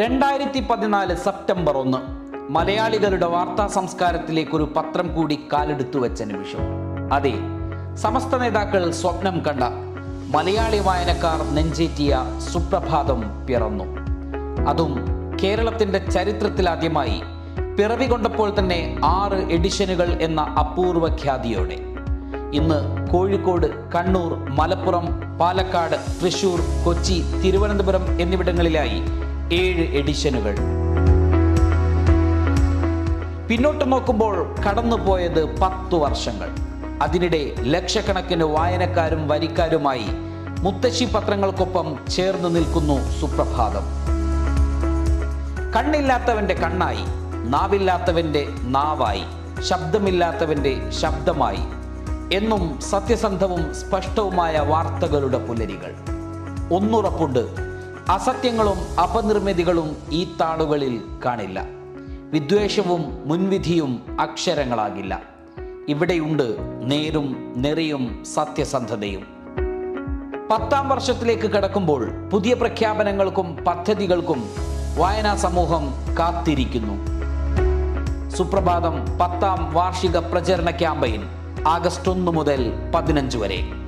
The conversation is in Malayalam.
രണ്ടായിരത്തി പതിനാല് സെപ്റ്റംബർ ഒന്ന് മലയാളികളുടെ വാർത്താ സംസ്കാരത്തിലേക്ക് ഒരു പത്രം കൂടി കാലെടുത്തു വെച്ച നിമിഷം. അതെ സമസ്ത നേതാക്കൾ സ്വപ്നം കണ്ട മലയാളി വായനക്കാർ നെഞ്ചേറ്റിയ സുപ്രഭാതം പിറന്നു. അതും കേരളത്തിന്റെ ചരിത്രത്തിലാദ്യമായി പിറവി കൊണ്ടപ്പോൾ തന്നെ ആറ് എഡിഷനുകൾ എന്ന അപൂർവ ഖ്യാതിയോടെ. ഇന്ന് കോഴിക്കോട് കണ്ണൂർ മലപ്പുറം പാലക്കാട് തൃശൂർ കൊച്ചി തിരുവനന്തപുരം എന്നിവിടങ്ങളിലായി ഏഴ് എഡിഷനുകൾ പിന്നോട്ട് നോക്കുമ്പോൾ കടന്നുപോയത് പത്തു വർഷങ്ങൾ. അതിനിടെ ലക്ഷക്കണക്കിന് വായനക്കാരും വരിക്കാരുമായി മുത്തശ്ശി പത്രങ്ങൾക്കൊപ്പം ചേർന്ന് നിൽക്കുന്നു സുപ്രഭാതം. കണ്ണില്ലാത്തവന്റെ കണ്ണായി നാവില്ലാത്തവന്റെ നാവായി ശബ്ദമില്ലാത്തവന്റെ ശബ്ദമായി എന്നും സത്യസന്ധവും സ്പഷ്ടവുമായ വാർത്തകളുടെ പുലരികൾ. ഒന്നുറപ്പുണ്ട് അസത്യങ്ങളും അപനിർമ്മിതികളും ഈ താളുകളിൽ കാണില്ല. വിദ്വേഷവും മുൻവിധിയും അക്ഷരങ്ങളാകില്ല. ഇവിടെയുണ്ട് നേരും നെറിയും സത്യസന്ധതയും. പത്താം വർഷത്തിലേക്ക് കടക്കുമ്പോൾ പുതിയ പ്രഖ്യാപനങ്ങൾക്കും പദ്ധതികൾക്കും വായനാ സമൂഹം കാത്തിരിക്കുന്നു. സുപ്രഭാതം പത്താം വാർഷിക പ്രചരണ ക്യാമ്പയിൻ ആഗസ്റ്റ് ഒന്ന് മുതൽ പതിനഞ്ച് വരെ.